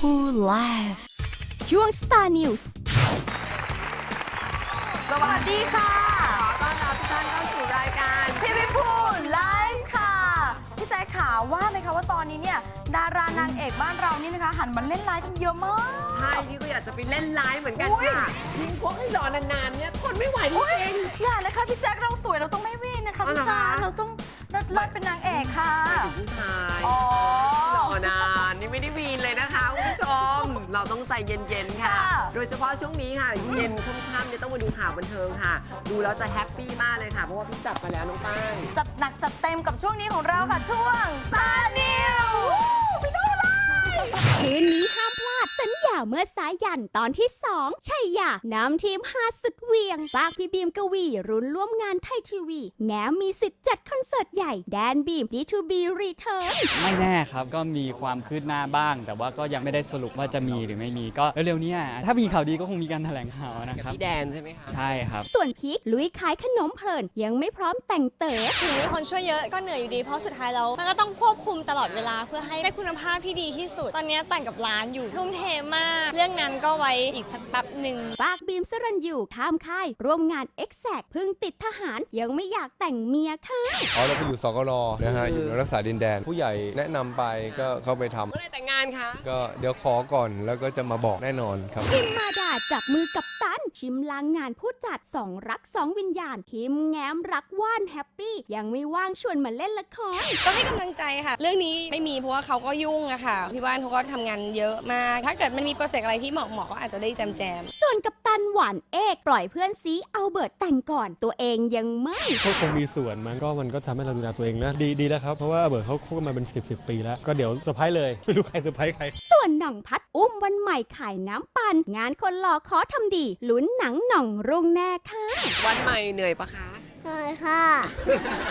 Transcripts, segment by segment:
ทีวีพูไลฟ์ช่วง Star News สวัสดีค่ะขอต้อนรับทุกท่านเข้าสู่รายการทีวีพูไลฟ์ค่ะพี่แจ๊คขาว่าไหมคะว่าตอนนี้เนี่ยดารานางเอกบ้านเรานี่นะคะหันมาเล่นไลฟ์กันเยอะมาก ใช่พี่ก็อยากจะไปเล่นไลฟ์เหมือนกันอุ๊ย ค่ะยิงพวกให้รอนานๆเนี่ยทนไม่ไหวจริง อย่าเลยค่ะพี่แจ๊คเราสวยเราต้องไม่วิ่งนะคะอ๋อพี่เหรอจาคะนเราต้องรัดรัดเป็นนางเอกค่ะๆถึงผู้ชาย อ๋อรอนานนี่ไม่ได้วีนเลยนะคะคุณผู้ชม เราต้องใจเย็นๆค่ะค่ะ โดยเฉพาะช่วงนี้ค่ะ เย็นค่ำๆเนี่ยต้องมาดูข่าวบันเทิงค่ะ ดูแล้วจะแฮปปี้มากเลยค่ะ เพราะว่าพี่จัดมาแล้วน้องป้ายจัดหนักจัดเต็มกับช่วงนี้ของเราค่ะช่วงซานิวาดสัญญาเมื่อสายยันตอนที่2ชัยยานำทีมหาสุดเหวียงฝากพี่บีมกวีรุนร่วมงานไทยทีวี แง้มมีสิทธิ์จัดคอนเสิร์ตใหญ่แดนบีม D2B Return ไม่แน่ครับก็มีความคืบหน้าบ้าง แต่ว่าก็ยังไม่ได้สรุปว่าจะมีหรือไม่มีก็เร็วๆเนี้ถ้ามีข่าวดีก็คงมีการแถลงข่าวนะกับครับพี่แดนใช่ไหมคะใช่ครับ ส่วนพีคลุยขายขนมเพลินยังไม่พร้อมแต่งเต๋อถึงมีคนช่วยเยอะก็เหนื่อยอยู่ดีเพราะสุดท้ายแล้วมันก็ต้องควบคุมตลอดเวลาเพื่อให้ได้คุณภาพที่ดีที่สุด ตอนนี้แต่งกับร้านอยู่ทุ่มเทมากเรื่องนั้นก็ไว้อีกสักแป๊บหนึ่งฝากบีมสรัญยูข้ามค่าย ร่วมงาน e x a c t พึ่งติดทหารยังไม่อยากแต่งเมียค่ะอ๋อเราไปอยู่สกลนะฮะอยู่รักษาดินแดน ผู้ใหญ่แนะนำไปก็เข้าไปทำเมื่อไหรแต่งงานคะก็เดี๋ยวขอก่อนแล้วก็จะมาบอกแน่นอนครับ พิมมาดาจับมือกับตัน ชิมลางงานผู้จัดสองรักสองวิญญาณพิมแง้มรักว่านแฮปปี้ยังไม่ว่างชวนมาเล่นละครก็ให้กำลังใจค่ะ เรื่องนี้ไม่มีเพราะว่าเขาก็ยุ่งอะค่ะพี่ว่านเขาก็ทำงานเยอะมาก ถ้าเกิดมันมีโปรเจกต์อะไรที่เหมาะเหมาะๆก็อาจจะได้แจมแจมๆส่วนกับตันหวานเอกปล่อยเพื่อนซีเอาเบิร์ตแต่งก่อนตัวเองยังไม่ก็คงมีส่วนมันก็มันก็ทำให้เราดูแลตัวเองนะดีดีแล้วครับเพราะว่าเบิร์ดเขาคบกันมาเป็น 10บสปีแล้วก็เดี๋ยวเซอร์ไพรส์เลยไม่รู้ใครเซอร์ไพรส์ใครส่วนหน่องพัดอุ้มวันใหม่ขายน้ำปันงานคนหล่อขอทำดีลุ้นหนังหน่องรุ่งแน่ค่ะ วันใหม่เหนื่อยปะคะ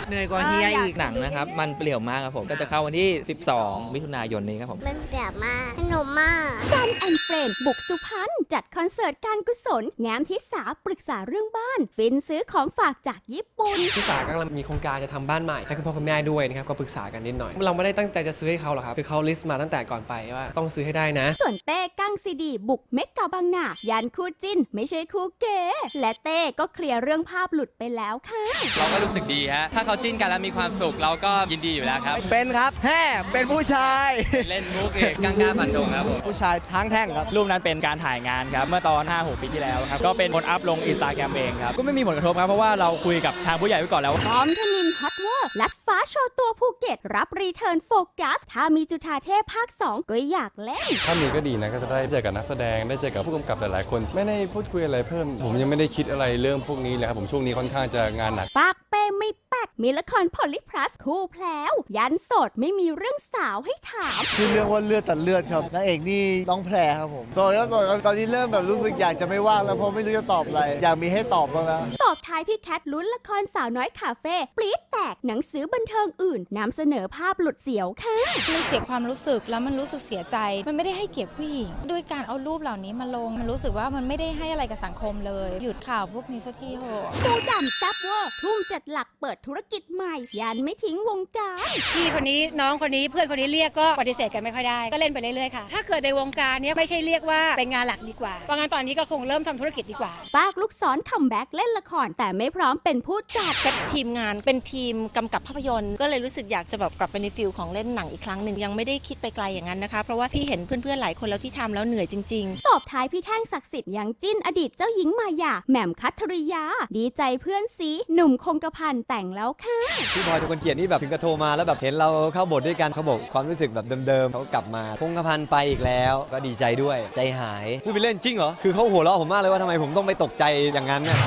เหนื่อยกว่าเฮียอีกหนังนะครับ มันเปลี่ยวมากครับผม ก็จะเข้าวันที่ 12 มิถุนายนนี้ครับผม มันแบบมากสนุกมากกันแอนเฟรนบุกสุพรรณจัดคอนเสิร์ตการกุศล แง้มทิสาปรึกษาเรื่องบ้าน ฟินซื้อของฝากจากญี่ปุ่นพี่สากำลังมีโครงการจะทำบ้านใหม่ให้คุณพ่อคุณแม่ด้วยนะครับ ก็ปรึกษากันนิดหน่อย เราไม่ได้ตั้งใจจะซื้อให้เขาหรอกครับ คือเขาลิสต์มาตั้งแต่ก่อนไปว่าต้องซื้อให้ได้นะ ส่วนเต้กั้งซีดี บุกเมกาบางนายันคู่จิ้น ไม่ใช่คู่เก๋และเต้ก็เคลียร์เรื่องภาพหลุดไปแล้วค่ะเราก็รู้สึกดีฮะ ถ้าเขาจิ้นกันแล้วมีความสุขเราก็ยินดีอยู่แล้วครับ เป็นครับแฮ่เป็นผู้ชาย เล่นมุกเอกกล้าๆฟันดงครับผมผู้ชายทั้งแท่งครับ รูปนั้นเป็นการถ่ายงานครับ เมื่อตอน 5-6 ปีที่แล้วครับ ก็เป็นคนอัพลงอินสตาแกรมเองครับ ก็ไม่มีผลกระทบครับ เพราะว่าเราคุยกับทางผู้ใหญ่ไว้ก่อนแล้วพร้อมธนินฮอตเวอร์ลัดฟ้าโชว์ตัวภูเก็ต รับรีเทิร์นโฟกัส ถ้ามีจุธาเทพภาค 2 ก็อยากเล่น ถ้ามีก็ดีนะก็จะได้เจอกับนักแสดงได้เจอกับผู้กำกับหลายๆคน ไม่ได้พูดคุยอะไรเพิ่ม ผมยังไม่ได้คิดอะไรเรื่องพวกนี้เลยครับผมช่วงนี้ค่อนข้างจะงานหนักปากเปไม่แป๊กมีละครพอลิพลัสคู่แพลวยันโสดไม่มีเรื่องสาวให้ถามชื่อเรื่องว่าเลือดตัดเลือดครับนางเอกนี่น้องแพรครับผมโสดก็โสดครับตอนนี้เริ่มแบบรู้สึกอยากจะไม่ว่างแล้วเพราะไม่รู้จะตอบอะไร อยากมีให้ตอบบ้างนะตบท้ายพี่แคทลุ้นละครสาวน้อยคาเฟ่ปรี๊ดแตกหนังสือบันเทิงอื่นนำเสนอภาพหลุดเสียวค่ะมันเสียความรู้สึกแล้วมันรู้สึกเสียใจ มันไม่ได้ให้เกียรติผู้หญิงด้วยการเอารูปเหล่านี้มาลง มันรู้สึกว่ามันไม่ได้ให้อะไรกับสังคมเลย หยุดข่าวพวกนี้สักทีเถอะดูดำแซับเวอร์ทุ่มเจ็ดหลักเปิดธุรกิจใหม่ ยันไม่ทิ้งวงการพี่คนนี้น้องคนนี้เพื่อนคนนี้เรียกก็ปฏิเสธกันไม่ค่อยได้ ก็เล่นไปเรื่อยๆค่ะ ถ้าเกิดในวงการเนี้ยไม่ใช่เรียกว่าเป็นงานหลักดีกว่าเพราะงั้นตอนนี้ก็คงเริ่มทำธุรกิจดีกว่าปากลูกศรคัมแบ็กเล่นละครแต่ไม่พร้อมเป็นผู้จัดเซตทีมงานเป็นทีมกำกับภาพยนตร์ก็เลยรู้สึกอยากจะแบบกลับไปในฟิลของเล่นหนังอีกครั้งหนึ่งยังไม่ได้คิดไปไกลอย่างนั้นนะคะ เพราะว่าพี่เห็นเพื่อนๆหลายคนแล้วที่ทำแล้วเหนื่อยจริงๆตบท้ายพี่แท่งศักดิ์สิทธิ์ยังจิ้นอดีตเจ้าหญิงมายาแหม่มคัทธริยา ดีใจเพื่อนซีหนุ่มคงกระพันแต่งแล้วค่ะ พี่บอยทุกคนเกียรตินี่แบบถึงกระโทรมาแล้วแบบเห็นเราเข้าบทด้วยกันเขาบอกความรู้สึกแบบเดิมๆเขากลับมาพงกระพันไปอีกแล้ว ก็ดีใจด้วย ใจหายพูดไปเล่นจริงเหรอคือเขาหัวเราะผมมากเลยว่าทำไมผมต้องไปตกใจอย่างนั้นน่ะ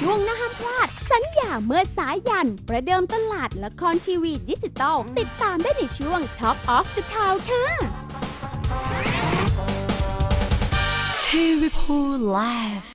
ช่วงหน้าห้ามพลาดสสัญญาเมื่อสายัน ประเดิมตลาดละครทีวีดิจิตอลติดตามได้ในช่วง Top of the Town ค่ะทีวีพูไลฟ์